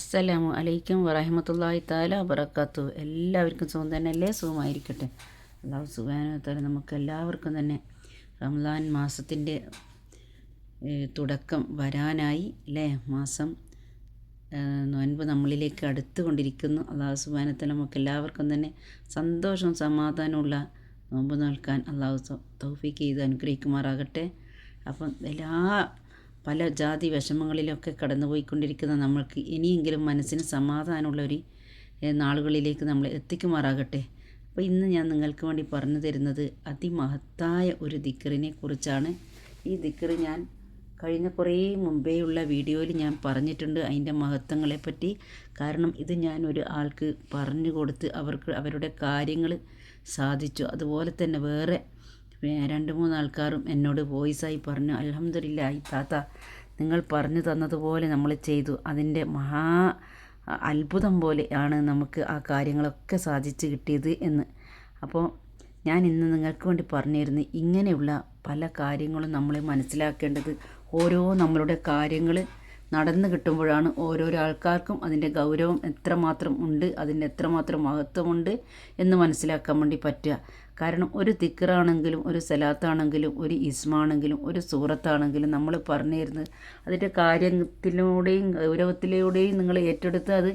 അസ്സലാമു അലൈക്കും വറഹമത്തല്ലാഹി താല വബറക്കാത്തു എല്ലാവർക്കും സുഖം തന്നെ അല്ലേ? സുഖമായിരിക്കട്ടെ. അള്ളാഹു സുബാനത്താല നമുക്ക് എല്ലാവർക്കും തന്നെ റംലാൻ മാസത്തിന്റെ തുടക്കം വരാനായി അല്ലേ? മാസം നോൻപ് നമ്മളിലേക്ക് അടുത്തുകൊണ്ടിരിക്കുന്നു. അള്ളാഹു സുബാനത്താല നമുക്ക് എല്ലാവർക്കും തന്നെ സന്തോഷവും സമാധാനമുള്ള നോമ്പ് നോൽക്കാൻ അള്ളാഹു തൗഫീക്ക് ചെയ്ത് അനുഗ്രഹിക്കുമാറാകട്ടെ. അപ്പം എല്ലാ പല ജാതി വിഷമങ്ങളിലൊക്കെ കടന്നുപോയിക്കൊണ്ടിരിക്കുന്ന നമ്മൾക്ക് ഇനിയെങ്കിലും മനസ്സിന് സമാധാനമുള്ള ഒരു നാളുകളിലേക്ക് നമ്മൾ എത്തിക്കുമാറാകട്ടെ. അപ്പോൾ ഇന്ന് ഞാൻ നിങ്ങൾക്ക് വേണ്ടി പറഞ്ഞു തരുന്നത് അതിമഹത്തായ ഒരു ദിക്കറിനെ കുറിച്ചാണ് ഈ ദിക്കറ് ഞാൻ കഴിഞ്ഞ കുറേ മുമ്പേയുള്ള വീഡിയോയിൽ ഞാൻ പറഞ്ഞിട്ടുണ്ട് അതിന്റെ മഹത്വങ്ങളെപ്പറ്റി. കാരണം ഇത് ഞാൻ ഒരു ആൾക്ക് പറഞ്ഞു കൊടുത്ത് അവർക്ക് അവരുടെ കാര്യങ്ങൾ സാധിച്ചു. അതുപോലെ തന്നെ വേറെ രണ്ട് മൂന്ന് ആൾക്കാരും എന്നോട് വോയിസായി പറഞ്ഞു അലഹമ്മദില്ല താത്ത നിങ്ങൾ പറഞ്ഞു തന്നതുപോലെ നമ്മൾ ചെയ്തു. അതിന്റെ മഹാ അത്ഭുതം പോലെ ആണ് നമുക്ക് ആ കാര്യങ്ങളൊക്കെ സാധിച്ചു കിട്ടിയത് എന്ന്. അപ്പോൾ ഞാൻ ഇന്ന് നിങ്ങൾക്ക് വേണ്ടി പറഞ്ഞിരുന്നു ഇങ്ങനെയുള്ള പല കാര്യങ്ങളും നമ്മൾ മനസ്സിലാക്കേണ്ടത് ഓരോ നമ്മളുടെ കാര്യങ്ങൾ നടന്നു കിട്ടുമ്പോഴാണ് ഓരോരോ ആൾക്കാർക്കും അതിന്റെ ഗൗരവം എത്രമാത്രം ഉണ്ട് അതിന്റെ എത്രമാത്രം മഹത്വമുണ്ട് എന്ന് മനസ്സിലാക്കാൻ വേണ്ടി പറ്റുക. കാരണം ഒരു തിക്കറാണെങ്കിലും ഒരു സലാത്താണെങ്കിലും ഒരു ഇസ്മാണെങ്കിലും ഒരു സൂറത്താണെങ്കിലും നമ്മൾ പറഞ്ഞു തരുന്നത് അതിന്റെ കാര്യത്തിലൂടെയും ഗൗരവത്തിലൂടെയും നിങ്ങൾ ഏറ്റെടുത്ത് അത്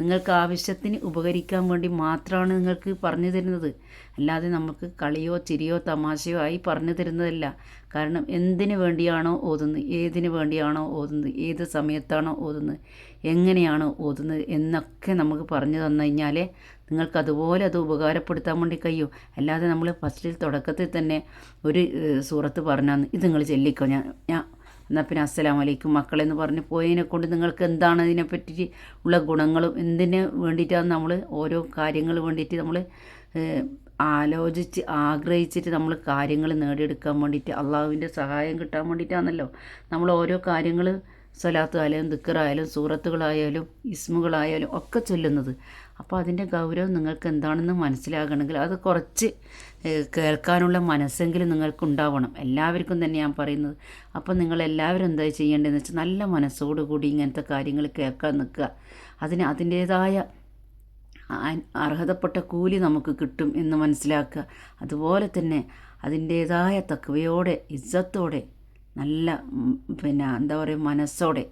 നിങ്ങൾക്ക് ആവശ്യത്തിന് ഉപകരിക്കാൻ വേണ്ടി മാത്രമാണ് നിങ്ങൾക്ക് പറഞ്ഞു തരുന്നത്. അല്ലാതെ നമുക്ക് കളിയോ ചിരിയോ തമാശയോ ആയി പറഞ്ഞു തരുന്നതല്ല. കാരണം എന്തിനു വേണ്ടിയാണോ ഓതുന്നത്? ഏതിനു വേണ്ടിയാണോ ഓതുന്നത്? ഏത് സമയത്താണോ ഓതുന്നത്? എങ്ങനെയാണോ ഓതുന്നത്? എന്നൊക്കെ നമുക്ക് പറഞ്ഞു തന്നു കഴിഞ്ഞാൽ നിങ്ങൾക്ക് അതുപോലെ അത് ഉപകാരപ്പെടുത്താൻ വേണ്ടി കഴിയും. അല്ലാതെ നമ്മൾ ഫസ്റ്റിൽ തുടക്കത്തിൽ തന്നെ ഒരു സൂറത്ത് പറഞ്ഞു ഇത് നിങ്ങൾ ചെല്ലിക്കോ? ഞാൻ ഞാൻ എന്നാൽ പിന്നെ അസ്സലാം വലൈക്കും മക്കളെന്ന് പറഞ്ഞ് പോയതിനെ കൊണ്ട് നിങ്ങൾക്ക് എന്താണ് അതിനെപ്പറ്റി ഉള്ള ഗുണങ്ങളും? എന്തിന് വേണ്ടിയിട്ടാണ് നമ്മൾ ഓരോ കാര്യങ്ങൾ വേണ്ടിയിട്ട് നമ്മൾ ആലോചിച്ച് ആഗ്രഹിച്ചിട്ട് നമ്മൾ കാര്യങ്ങൾ നേടിയെടുക്കാൻ വേണ്ടിയിട്ട് അള്ളാഹുവിന്റെ സഹായം കിട്ടാൻ വേണ്ടിയിട്ടാണല്ലോ നമ്മൾ ഓരോ കാര്യങ്ങൾ സ്വലാത്ത് ആയാലും ദിക്കറായാലും സൂറത്തുകളായാലും ഇസ്മുകളായാലും ഒക്കെ ചൊല്ലുന്നത്. അപ്പോൾ അതിന്റെ ഗൗരവം നിങ്ങൾക്ക് എന്താണെന്ന് മനസ്സിലാകണമെങ്കിൽ അത് കുറച്ച് കേൾക്കാനുള്ള മനസ്സെങ്കിലും നിങ്ങൾക്ക് ഉണ്ടാവണം എല്ലാവർക്കും തന്നെ ഞാൻ പറയുന്നത്. അപ്പോൾ നിങ്ങൾ എല്ലാവരും എന്താ ചെയ്യേണ്ടതെന്ന് വെച്ചാൽ നല്ല മനസ്സോടുകൂടി ഇങ്ങനത്തെ കാര്യങ്ങൾ കേൾക്കാൻ നിൽക്കുക. അതിന് അതിന്റേതായ അർഹതപ്പെട്ട കൂലി നമുക്ക് കിട്ടും എന്ന് മനസ്സിലാക്കുക. അതുപോലെ തന്നെ അതിന്റേതായ തക്കവയോടെ ഇജ്ജത്തോടെ നല്ല പിന്നെ എന്താ പറയുക മനസ്സോടെ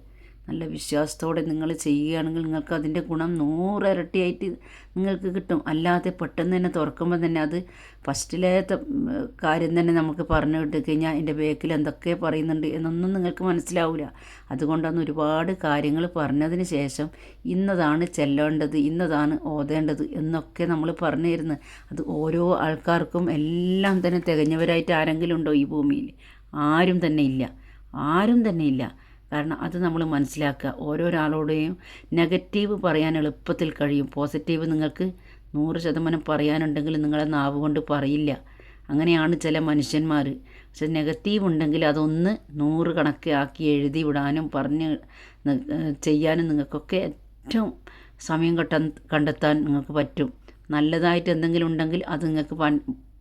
നല്ല വിശ്വാസത്തോടെ നിങ്ങൾ ചെയ്യുകയാണെങ്കിൽ നിങ്ങൾക്ക് അതിന്റെ ഗുണം നൂറിരട്ടിയായിട്ട് നിങ്ങൾക്ക് കിട്ടും. അല്ലാതെ പെട്ടെന്ന് തന്നെ തുറക്കുമ്പോൾ തന്നെ അത് ഫസ്റ്റിലേത്തെ കാര്യം തന്നെ നമുക്ക് പറഞ്ഞു കിട്ടി കഴിഞ്ഞാൽ എന്റെ ബേക്കിൽ എന്തൊക്കെ പറയുന്നുണ്ട് എന്നൊന്നും നിങ്ങൾക്ക് മനസ്സിലാവില്ല. അതുകൊണ്ടാണ് ഒരുപാട് കാര്യങ്ങൾ പറഞ്ഞതിന് ശേഷം ഇന്നതാണ് ചെല്ലേണ്ടത് ഇന്നതാണ് ഓതേണ്ടത് എന്നൊക്കെ നമ്മൾ പറഞ്ഞു തരുന്നത് അത് ഓരോ ആൾക്കാർക്കും എല്ലാം തന്നെ തികഞ്ഞവരായിട്ട് ആരെങ്കിലും ഉണ്ടോ ഈ ഭൂമിയിൽ? ആരും തന്നെ ഇല്ല. ആരും തന്നെ ഇല്ല. കാരണം അത് നമ്മൾ മനസ്സിലാക്കുക. ഓരോരാളോടെയും നെഗറ്റീവ് പറയാൻ എളുപ്പത്തിൽ കഴിയും. പോസിറ്റീവ് നിങ്ങൾക്ക് നൂറ് ശതമാനം പറയാനുണ്ടെങ്കിൽ നിങ്ങളെ നാവ് കൊണ്ട് പറയില്ല. അങ്ങനെയാണ് ചില മനുഷ്യന്മാർ. പക്ഷെ നെഗറ്റീവ് ഉണ്ടെങ്കിൽ അതൊന്ന് നൂറ് കണക്ക് ആക്കി എഴുതി വിടാനും പറഞ്ഞ് ചെയ്യാനും നിങ്ങൾക്കൊക്കെ ഏറ്റവും സമയം കണ്ടെത്താൻ നിങ്ങൾക്ക് പറ്റും. നല്ലതായിട്ട് എന്തെങ്കിലും ഉണ്ടെങ്കിൽ അത് നിങ്ങൾക്ക്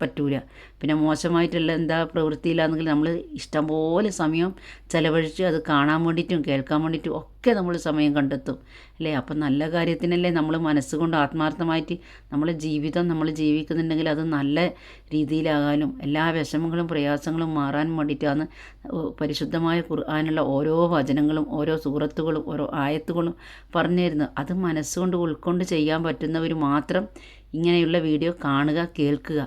പറ്റൂല. പിന്നെ മോശമായിട്ടുള്ള എന്താ പ്രവൃത്തിയില്ലാന്നെങ്കിൽ നമ്മൾ ഇഷ്ടംപോലെ സമയം ചിലവഴിച്ച് അത് കാണാൻ വേണ്ടിയിട്ടും കേൾക്കാൻ വേണ്ടിയിട്ടും ഒക്കെ നമ്മൾ സമയം കണ്ടെത്തും. അല്ലേ? അപ്പം നല്ല കാര്യത്തിനല്ലേ നമ്മൾ മനസ്സുകൊണ്ട് ആത്മാർത്ഥമായിട്ട് നമ്മളെ ജീവിതം നമ്മൾ ജീവിക്കുന്നുണ്ടെങ്കിൽ അത് നല്ല രീതിയിലാകാനും എല്ലാ വിഷമങ്ങളും പ്രയാസങ്ങളും മാറാൻ വേണ്ടിയിട്ടാണ് പരിശുദ്ധമായ ഖുർആാനുള്ള ഓരോ വചനങ്ങളും ഓരോ സൂറത്തുകളും ഓരോ ആയത്തുകളും പറഞ്ഞു തരുന്നത് അത് മനസ്സുകൊണ്ട് ഉൾക്കൊണ്ട് ചെയ്യാൻ പറ്റുന്നവർ മാത്രം ഇങ്ങനെയുള്ള വീഡിയോ കാണുക കേൾക്കുക.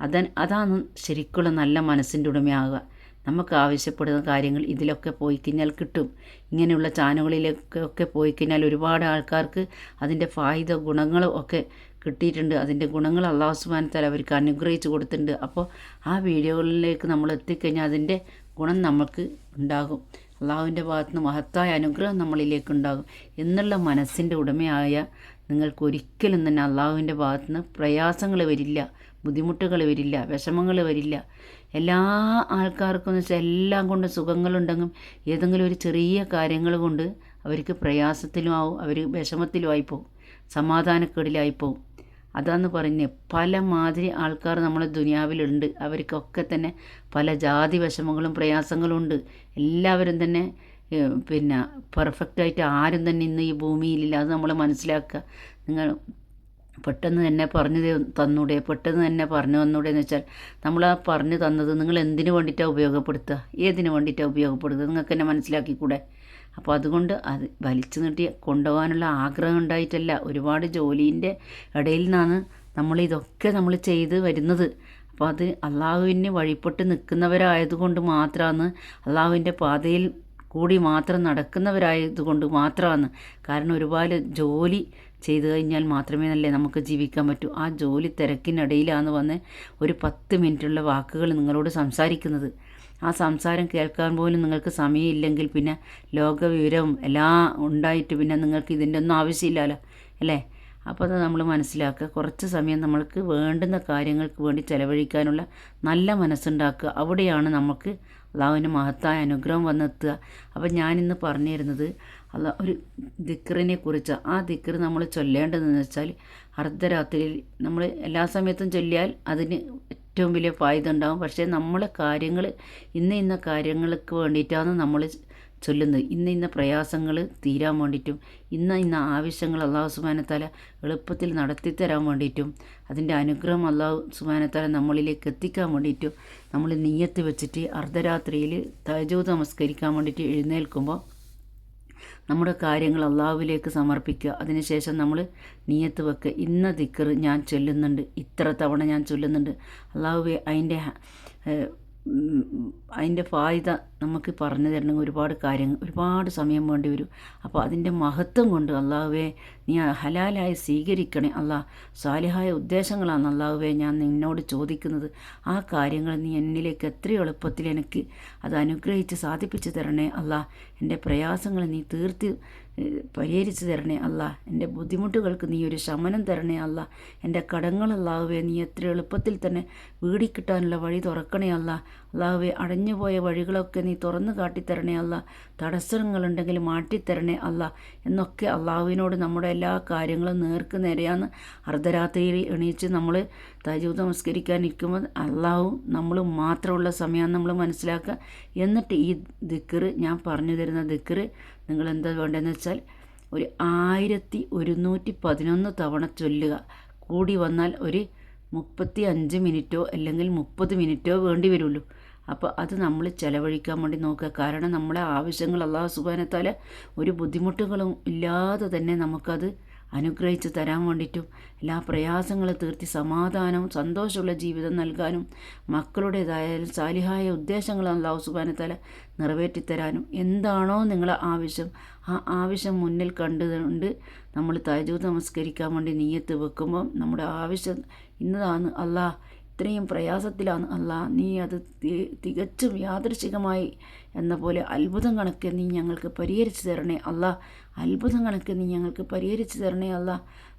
അത അതാണ് ശരിക്കുള്ള നല്ല മനസ്സിന്റെ ഉടമയാകുക നമുക്ക് ആവശ്യപ്പെടുന്ന കാര്യങ്ങൾ ഇതിലൊക്കെ പോയി കഴിഞ്ഞാൽ കിട്ടും. ഇങ്ങനെയുള്ള ചാനലുകളിലൊക്കെ പോയി കഴിഞ്ഞാൽ ഒരുപാട് ആൾക്കാർക്ക് അതിന്റെ ഫായുധ ഗുണങ്ങളും ഒക്കെ കിട്ടിയിട്ടുണ്ട്. അതിന്റെ ഗുണങ്ങൾ അള്ളാഹു സുബാനത്താൽ അവർക്ക് അനുഗ്രഹിച്ച് കൊടുത്തിട്ടുണ്ട്. അപ്പോൾ ആ വീഡിയോകളിലേക്ക് നമ്മൾ എത്തിക്കഴിഞ്ഞാൽ അതിന്റെ ഗുണം നമുക്ക് ഉണ്ടാകും. അള്ളാഹുവിന്റെ ഭാഗത്ത് നിന്ന് മഹത്തായ അനുഗ്രഹം നമ്മളിലേക്ക് ഉണ്ടാകും. എന്നുള്ള മനസ്സിന്റെ ഉടമയായ നിങ്ങൾക്ക് ഒരിക്കലും തന്നെ അള്ളാഹുവിന്റെ ഭാഗത്ത് നിന്ന് പ്രയാസങ്ങൾ വരില്ല. ബുദ്ധിമുട്ടുകൾ വരില്ല വിഷമങ്ങൾ വരില്ല. എല്ലാ ആൾക്കാർക്കും എന്ന് വെച്ചാൽ എല്ലാം കൊണ്ട് സുഖങ്ങളുണ്ടെങ്കിലും ഏതെങ്കിലും ഒരു ചെറിയ കാര്യങ്ങൾ കൊണ്ട് അവർക്ക് പ്രയാസത്തിലും ആവും അവർ വിഷമത്തിലും ആയിപ്പോവും സമാധാനക്കേടിലായിപ്പോവും. അതാന്ന് പറഞ്ഞ് പല മാതിരി ആൾക്കാർ നമ്മളെ ദുനിയാവിലുണ്ട്. അവർക്കൊക്കെ തന്നെ പല ജാതി വിഷമങ്ങളും പ്രയാസങ്ങളും ഉണ്ട്. എല്ലാവരും തന്നെ പിന്നെ പെർഫെക്റ്റായിട്ട് ആരും തന്നെ ഇന്ന് ഈ ഭൂമിയിലില്ല. അത് നമ്മൾ മനസ്സിലാക്കുക. നിങ്ങൾ പെട്ടെന്ന് തന്നെ പറഞ്ഞു തന്നൂടെ പെട്ടെന്ന് തന്നെ പറഞ്ഞു തന്നൂടെ എന്ന് വെച്ചാൽ നമ്മൾ ആ പറഞ്ഞു തന്നത് നിങ്ങൾ എന്തിനു വേണ്ടിയിട്ടാണ് ഉപയോഗപ്പെടുത്തുക? ഏതിനു വേണ്ടിയിട്ടാണ് ഉപയോഗപ്പെടുത്തുക? നിങ്ങൾക്ക് തന്നെ മനസ്സിലാക്കിക്കൂടെ? അപ്പോൾ അതുകൊണ്ട് അത് വലിച്ചു നീട്ടി കൊണ്ടുപോകാനുള്ള ആഗ്രഹം ഉണ്ടായിട്ടല്ല. ഒരുപാട് ജോലീന്റെ ഇടയിൽ നിന്നാണ് നമ്മൾ ഇതൊക്കെ നമ്മൾ ചെയ്ത് വരുന്നത്. അപ്പോൾ അത് അള്ളാഹുവിന് വഴിപ്പെട്ട് നിൽക്കുന്നവരായതുകൊണ്ട് മാത്രമാണ് അള്ളാഹുവിന്റെ പാതയിൽ കൂടി മാത്രം നടക്കുന്നവരായതുകൊണ്ട് മാത്രമാണ്. കാരണം ഒരുപാട് ജോലി ചെയ്തു കഴിഞ്ഞാൽ മാത്രമേ അല്ലേ നമുക്ക് ജീവിക്കാൻ പറ്റൂ. ആ ജോലി തിരക്കിനിടയിലാണ് വന്ന് ഒരു പത്ത് മിനിറ്റുള്ള വാക്കുകൾ നിങ്ങളോട് സംസാരിക്കുന്നത്. ആ സംസാരം കേൾക്കാൻ പോലും നിങ്ങൾക്ക് സമയമില്ലെങ്കിൽ പിന്നെ ലോകവിവരവും എല്ലാം ഉണ്ടായിട്ട് പിന്നെ നിങ്ങൾക്ക് ഇതിന്റെ ഒന്നും ആവശ്യമില്ലല്ലോ അല്ലേ? അപ്പോൾ അത് നമ്മൾ മനസ്സിലാക്കുക. കുറച്ച് സമയം നമ്മൾക്ക് വേണ്ടുന്ന കാര്യങ്ങൾക്ക് വേണ്ടി ചെലവഴിക്കാനുള്ള നല്ല മനസ്സുണ്ടാക്കുക. അവിടെയാണ് നമുക്ക് അള്ളാഹുവിന്റെ മഹത്തായ അനുഗ്രഹം വന്നെത്തുക. അപ്പോൾ ഞാനിന്ന് പറഞ്ഞു തരുന്നത് അല്ല ഒരു ദിക്കറിനെ കുറിച്ച്. ആ ദിക്കർ നമ്മൾ ചൊല്ലേണ്ടതെന്ന് വെച്ചാൽ അർദ്ധരാത്രിയിൽ നമ്മൾ എല്ലാ സമയത്തും ചൊല്ലിയാൽ അതിന് ഏറ്റവും വലിയ ഫായ്ദ ഉണ്ടാകും പക്ഷേ നമ്മളെ കാര്യങ്ങൾ ഇന്ന ഇന്ന കാര്യങ്ങൾക്ക് വേണ്ടിയിട്ടാണ് നമ്മൾ ചൊല്ലുന്നത്. ഇന്ന ഇന്ന പ്രയാസങ്ങൾ തീരാൻ വേണ്ടിയിട്ടും ഇന്ന ഇന്ന ആവശ്യങ്ങൾ അള്ളാഹു സുബാനത്താല എളുപ്പത്തിൽ നടത്തിത്തരാൻ വേണ്ടിയിട്ടും അതിന്റെ അനുഗ്രഹം അള്ളാഹു സുബാനത്താല നമ്മളിലേക്ക് എത്തിക്കാൻ വേണ്ടിയിട്ടും നമ്മൾ നീയത്ത് വെച്ചിട്ട് അർദ്ധരാത്രിയിൽ തജൂത് നമസ്കരിക്കാൻ വേണ്ടിയിട്ട് എഴുന്നേൽക്കുമ്പോൾ നമ്മുടെ കാര്യങ്ങൾ അള്ളാഹുവിലേക്ക് സമർപ്പിക്കുക. അതിനുശേഷം നമ്മൾ നീയത്ത് വെക്കുക. ഇന്ന ദിക്കർ ഞാൻ ചൊല്ലുന്നുണ്ട് ഇത്ര തവണ ഞാൻ ചൊല്ലുന്നുണ്ട്. അള്ളാഹുവെ അതിന്റെ അതിന്റെ ഫായിത നമുക്ക് പറഞ്ഞു തരണമെങ്കിൽ ഒരുപാട് കാര്യങ്ങൾ ഒരുപാട് സമയം വേണ്ടി വരും. അപ്പോൾ അതിന്റെ മഹത്വം കൊണ്ട് അള്ളാഹുവെ നീ ഹലാലായി സ്വീകരിക്കണേ. അള്ളാഹ് സാലിഹായ ഉദ്ദേശങ്ങളാണ് അള്ളാഹുവെ ഞാൻ നിന്നോട് ചോദിക്കുന്നത്. ആ കാര്യങ്ങൾ നീ എന്നിലേക്ക് എത്ര എളുപ്പത്തിൽ എനിക്ക് അത് അനുഗ്രഹിച്ച് സാധിപ്പിച്ചു തരണേ. അള്ളാഹ് എന്റെ പ്രയാസങ്ങൾ നീ തീർത്ത് പരിഹരിച്ചു തരണേ അല്ല. എന്റെ ബുദ്ധിമുട്ടുകൾക്ക് നീ ഒരു ശമനം തരണേ അല്ല. എന്റെ കടങ്ങളല്ലാവേ നീ എത്ര എളുപ്പത്തിൽ തന്നെ വീടി കിട്ടാനുള്ള വഴി തുറക്കണേ അല്ല. അല്ലാവേ അടഞ്ഞുപോയ വഴികളൊക്കെ നീ തുറന്നു കാട്ടിത്തരണേ അല്ല. തടസ്സങ്ങളുണ്ടെങ്കിൽ മാറ്റിത്തരണേ അല്ല. എന്നൊക്കെ അള്ളാഹുവിനോട് നമ്മുടെ എല്ലാ കാര്യങ്ങളും നേർക്ക് നേരെയാണ് അർദ്ധരാത്രിയിൽ എണീച്ച് നമ്മൾ തജൂദ് നമസ്കരിക്കാൻ നിൽക്കുമ്പോൾ അള്ളാഹു നമ്മൾ മാത്രമുള്ള സമയമാണ് നമ്മൾ മനസ്സിലാക്കുക. എന്നിട്ട് ഈ ദിക്കറ് ഞാൻ പറഞ്ഞു തരുന്ന ദിക്കറ് നിങ്ങൾ എന്താ വേണ്ടതെന്ന് വെച്ചാൽ ഒരു ആയിരത്തി ഒരുന്നൂറ്റി പതിനൊന്ന് തവണ ചൊല്ലുക. കൂടി വന്നാൽ ഒരു മുപ്പത്തി അഞ്ച് മിനിറ്റോ അല്ലെങ്കിൽ മുപ്പത് മിനിറ്റോ വേണ്ടി വരുള്ളൂ. അപ്പോൾ അത് നമ്മൾ ചിലവഴിക്കാൻ വേണ്ടി നോക്കുക. കാരണം നമ്മുടെ ആവശ്യങ്ങൾ അള്ളാഹു സുബാനത്താൽ ഒരു ബുദ്ധിമുട്ടുകളും ഇല്ലാതെ തന്നെ നമുക്കത് അനുഗ്രഹിച്ച് തരാൻ വേണ്ടിയിട്ടും എല്ലാ പ്രയാസങ്ങളും തീർത്തി സമാധാനവും സന്തോഷമുള്ള ജീവിതം നൽകാനും മക്കളുടേതായാലും സാലിഹായ ഉദ്ദേശങ്ങൾ അള്ളാഹു സുബാനത്തല നിറവേറ്റിത്തരാനും. എന്താണോ നിങ്ങളെ ആവശ്യം ആ ആവശ്യം മുന്നിൽ കണ്ടുകൊണ്ട് നമ്മൾ തജൂത് നമസ്കരിക്കാൻ വേണ്ടി നീയത്ത് വെക്കുമ്പം നമ്മുടെ ആവശ്യം ഇന്നതാണ്. അള്ളാഹ് ഇത്രയും പ്രയാസത്തിലാണ് അല്ല നീ അത് തികച്ചും യാദൃശികമായി എന്ന പോലെ അത്ഭുതം കണക്ക് നീ ഞങ്ങൾക്ക് പരിഹരിച്ചു തരണേ അല്ല അത്ഭുതം കണക്ക് നീ ഞങ്ങൾക്ക് പരിഹരിച്ചു തരണേ അല്ല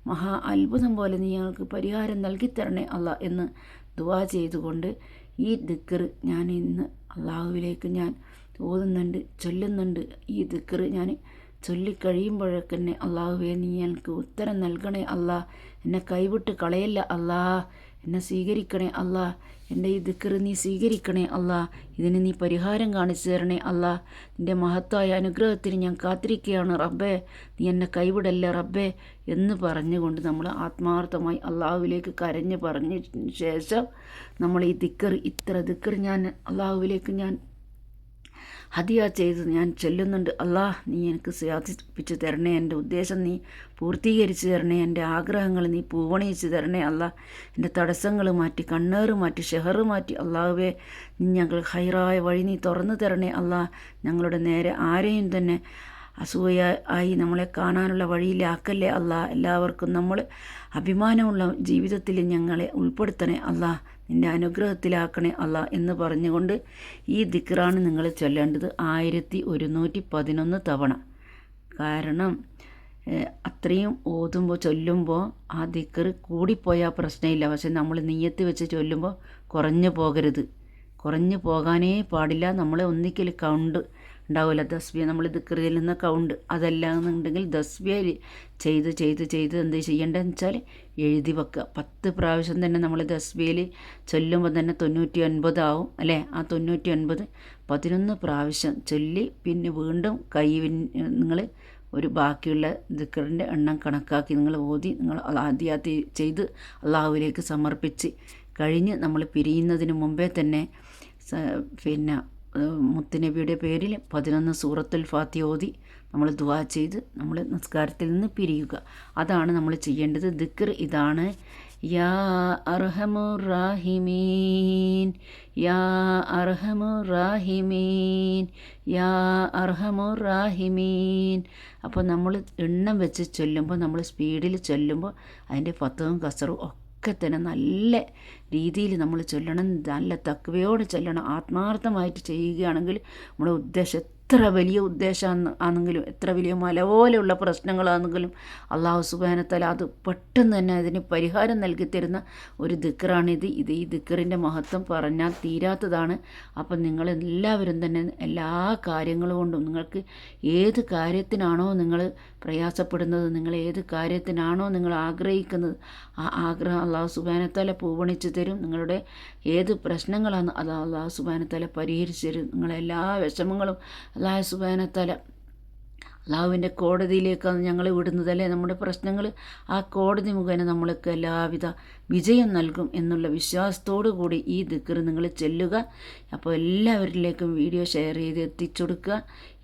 മഹാ അത്ഭുതം പോലെ നീ ഞങ്ങൾക്ക് പരിഹാരം നൽകിത്തരണേ തരണേ അല്ല എന്ന് ദുവാ ചെയ്തുകൊണ്ട് ഈ ദിക്കർ ഞാൻ ഇന്ന് അള്ളാഹുവിലേക്ക് ഞാൻ ഓതുന്നുണ്ട് ചൊല്ലുന്നുണ്ട്. ഈ ദിക്കർ ഞാൻ ചൊല്ലിക്കഴിയുമ്പോഴൊക്കെ തന്നെ അള്ളാഹുവെ നീ എനിക്ക് ഉത്തരം നൽകണേ അല്ലാ എന്നെ കൈവിട്ട് കളയല്ല അല്ലാ എന്നെ സ്വീകരിക്കണേ അല്ല. എന്റെ ഈ ദിക്കറ് നീ സ്വീകരിക്കണേ അല്ല. ഇതിന് നീ പരിഹാരം കാണിച്ചു തരണേ അല്ല. നിന്റെ മഹത്തായ അനുഗ്രഹത്തിന് ഞാൻ കാത്തിരിക്കുകയാണ് റബ്ബേ. നീ എന്നെ കൈവിടല്ലേ റബ്ബേ എന്ന് പറഞ്ഞുകൊണ്ട് നമ്മൾ ആത്മാർത്ഥമായി അള്ളാഹുവിലേക്ക് കരഞ്ഞ് പറഞ്ഞ ശേഷം നമ്മൾ ഈ ദിക്കർ ഇത്ര ദിക്കർ ഞാൻ അള്ളാഹുവിലേക്ക് ഞാൻ ഹദിയ ചെയ്ത് ഞാൻ ചെല്ലുന്നുണ്ട്. അല്ലാ നീ എനിക്ക് സാധിപ്പിച്ചു തരണേ. എന്റെ ഉദ്ദേശം നീ പൂർത്തീകരിച്ചു തരണേ. എന്റെ ആഗ്രഹങ്ങൾ നീ പൂവണിയിച്ചു തരണേ. അല്ല എന്റെ തടസ്സങ്ങൾ മാറ്റി കണ്ണേറ് മാറ്റി ഷെഹറ് മാറ്റി. അള്ളാഹുവേ നീ ഞങ്ങൾ ഹൈറായ വഴി നീ തുറന്നു തരണേ. അല്ലാ ഞങ്ങളുടെ നേരെ ആരെയും തന്നെ അസൂയ ആയി നമ്മളെ കാണാനുള്ള വഴിയിലാക്കല്ലേ? അല്ല എല്ലാവർക്കും നമ്മൾ അഭിമാനമുള്ള ജീവിതത്തിൽ ഞങ്ങളെ ഉൾപ്പെടുത്തണേ. അല്ലാ നിന്റെ അനുഗ്രഹത്തിലാക്കണേ അല്ല എന്ന് പറഞ്ഞുകൊണ്ട് ഈ ദിക്റാണ് നിങ്ങൾ ചൊല്ലേണ്ടത് ആയിരത്തി ഒരുന്നൂറ്റി പതിനൊന്ന് തവണ. കാരണം അത്രയും ഓതുമ്പോൾ ചൊല്ലുമ്പോൾ ആ ദിക്കർ കൂടിപ്പോയാൽ പ്രശ്നമില്ല പക്ഷെ നമ്മൾ നീയത്ത് വെച്ച് ചൊല്ലുമ്പോൾ കുറഞ്ഞു പോകരുത്. കുറഞ്ഞു പോകാനേ പാടില്ല. നമ്മൾ ഒന്നിക്കൽ കൗണ്ട് ഉണ്ടാവില്ല. ദസ്ബിയ നമ്മൾ ദിക്റിയിൽ നിന്ന് കൗണ്ട് അതല്ല എന്നുണ്ടെങ്കിൽ ദസ്വ്യ ചെയ്ത് ചെയ്ത് ചെയ്ത് എന്ത് ചെയ്യേണ്ടതെന്ന് വെച്ചാൽ എഴുതി വെക്കുക. പത്ത് പ്രാവശ്യം തന്നെ നമ്മൾ ദസ്വ്യയിൽ ചൊല്ലുമ്പോൾ തന്നെ തൊണ്ണൂറ്റി ഒൻപതാവും അല്ലേ? ആ തൊണ്ണൂറ്റി ഒൻപത് പതിനൊന്ന് പ്രാവശ്യം ചൊല്ലി പിന്നെ വീണ്ടും കൈ നിങ്ങൾ ഒരു ബാക്കിയുള്ള ദിക്കറിന്റെ എണ്ണം കണക്കാക്കി നിങ്ങൾ ഓതി നിങ്ങൾ ആദ്യാത്തി ചെയ്ത് അള്ളാഹുവിലേക്ക് സമർപ്പിച്ച് കഴിഞ്ഞ് നമ്മൾ പിരിയുന്നതിന് മുമ്പേ തന്നെ പിന്നെ മുത്തുനബിയുടെ പേരിൽ പതിനൊന്ന് സൂറത്തുൽ ഫാത്തി ഓതി നമ്മൾ ദുവാ ചെയ്ത് നമ്മൾ നിസ്കാരത്തിൽ നിന്ന് പിരിയുക. അതാണ് നമ്മൾ ചെയ്യേണ്ടത്. ദിക്കർ ഇതാണ്. യാ അർഹമുറാഹിമീൻ യാ അർഹമുറാഹിമീൻ യാ അർഹമുറാഹിമീൻ അപ്പോൾ നമ്മൾ എണ്ണം വെച്ച് ചൊല്ലുമ്പോൾ നമ്മൾ സ്പീഡിൽ ചൊല്ലുമ്പോൾ അതിന്റെ ഫത്തവും കസറും ഒക്കെ തന്നെ നല്ല രീതിയിൽ നമ്മൾ ചൊല്ലണം നല്ല തക്കവയോടെ ചൊല്ലണം ആത്മാർത്ഥമായിട്ട് ചെയ്യുകയാണെങ്കിൽ നമ്മുടെ ഉദ്ദേശം എത്ര വലിയ ഉദ്ദേശം ആണെങ്കിലും എത്ര വലിയ മല പോലെയുള്ള പ്രശ്നങ്ങളാണെങ്കിലും അള്ളാഹു സുബാനത്തല അത് പെട്ടെന്ന് തന്നെ അതിന് പരിഹാരം നൽകി തരുന്ന ഒരു ദിക്കറാണിത് ഇത് ഈ ദിക്കറിന്റെ മഹത്വം പറഞ്ഞാൽ തീരാത്തതാണ്. അപ്പം നിങ്ങൾ എല്ലാവരും തന്നെ എല്ലാ കാര്യങ്ങളും കൊണ്ടും നിങ്ങൾക്ക് ഏത് കാര്യത്തിനാണോ നിങ്ങൾ പ്രയാസപ്പെടുന്നത് നിങ്ങൾ ഏത് കാര്യത്തിനാണോ നിങ്ങൾ ആഗ്രഹിക്കുന്നത് ആ ആഗ്രഹം അള്ളാഹു സുബാനത്തല പൂവണിച്ച് തരും. നിങ്ങളുടെ ഏത് പ്രശ്നങ്ങളാണ് അത് അള്ളാഹു സുബാനത്തല പരിഹരിച്ചു തരും. നിങ്ങളെല്ലാ വിഷമങ്ങളും അള്ളാഹു സുബാനത്തല അള്ളാഹുവിന്റെ കോടതിയിലേക്കാണ് ഞങ്ങൾ വിടുന്നതല്ലേ? നമ്മുടെ പ്രശ്നങ്ങൾ ആ കോടതി മുഖേന നമ്മൾക്ക് എല്ലാവിധ വിജയം നൽകും എന്നുള്ള വിശ്വാസത്തോടു കൂടി ഈ ദിക്കർ നിങ്ങൾ ചെല്ലുക. അപ്പോൾ എല്ലാവരിലേക്കും വീഡിയോ ഷെയർ ചെയ്ത് എത്തിച്ചു കൊടുക്കുക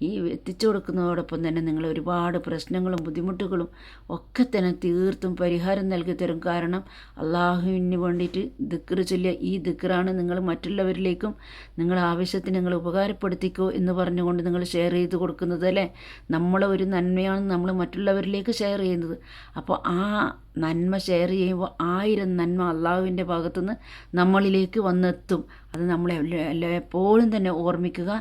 ഈ എത്തിച്ചു കൊടുക്കുന്നതോടൊപ്പം തന്നെ നിങ്ങൾ ഒരുപാട് പ്രശ്നങ്ങളും ബുദ്ധിമുട്ടുകളും ഒക്കെ തന്നെ തീർത്തും പരിഹാരം നൽകി തരും. കാരണം അള്ളാഹുവിന് വേണ്ടിയിട്ട് ദിക്കർ ചൊല്ലിയ ഈ ദിക്കറാണ് നിങ്ങൾ മറ്റുള്ളവരിലേക്കും നിങ്ങൾ ആവശ്യത്തിന് നിങ്ങൾ ഉപകാരപ്പെടുത്തിക്കോ എന്ന് പറഞ്ഞുകൊണ്ട് നിങ്ങൾ ഷെയർ ചെയ്ത് കൊടുക്കുന്നത് അല്ലേ? നമ്മളെ ഒരു നന്മയാണ് നമ്മൾ മറ്റുള്ളവരിലേക്ക് ഷെയർ ചെയ്യുന്നത്. അപ്പോൾ ആ നന്മ ഷെയർ ചെയ്യുമ്പോൾ ആയിരം നന്മ അള്ളാഹുവിന്റെ ഭാഗത്തുനിന്ന് നമ്മളിലേക്ക് വന്നെത്തും. അത് നമ്മളെ എപ്പോഴും തന്നെ ഓർമ്മിക്കുക.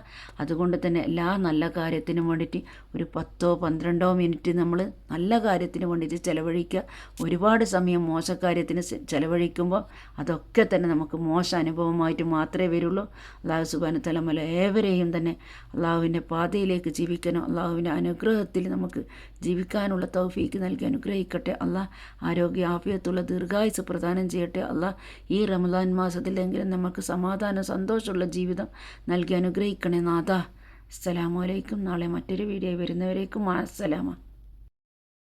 അതുകൊണ്ട് തന്നെ എല്ലാ നല്ല കാര്യത്തിനും വേണ്ടിയിട്ട് ഒരു പത്തോ പന്ത്രണ്ടോ മിനിറ്റ് നമ്മൾ നല്ല കാര്യത്തിന് വേണ്ടിയിട്ട് ചിലവഴിക്കുക. ഒരുപാട് സമയം മോശക്കാര്യത്തിന് ചിലവഴിക്കുമ്പോൾ അതൊക്കെ തന്നെ നമുക്ക് മോശ അനുഭവമായിട്ട് മാത്രമേ വരുള്ളൂ. അള്ളാഹു സുബാന തലമല ഏവരെയും തന്നെ അള്ളാഹുവിന്റെ പാതയിലേക്ക് ജീവിക്കാനും അള്ളാഹുവിന്റെ അനുഗ്രഹത്തിൽ നമുക്ക് ജീവിക്കാനുള്ള തൗഫീക്ക് നൽകി അനുഗ്രഹിക്കട്ടെ. അള്ളാഹ് ആരോഗ്യ ആഫിയത്തുള്ള ദീർഘായുസ് പ്രദാനം ചെയ്യട്ടെ. അള്ളാഹ് ഈ റമദാൻ മാസത്തിലെങ്കിലും നമുക്ക് സമാധാന സന്തോഷമുള്ള ജീവിതം നൽകി അനുഗ്രഹിക്കണേ നാഥ. അസ്സലാമലൈക്കും നാളെ മറ്റൊരു വീഡിയോ വരുന്നവരേക്കും അസ്സലാമ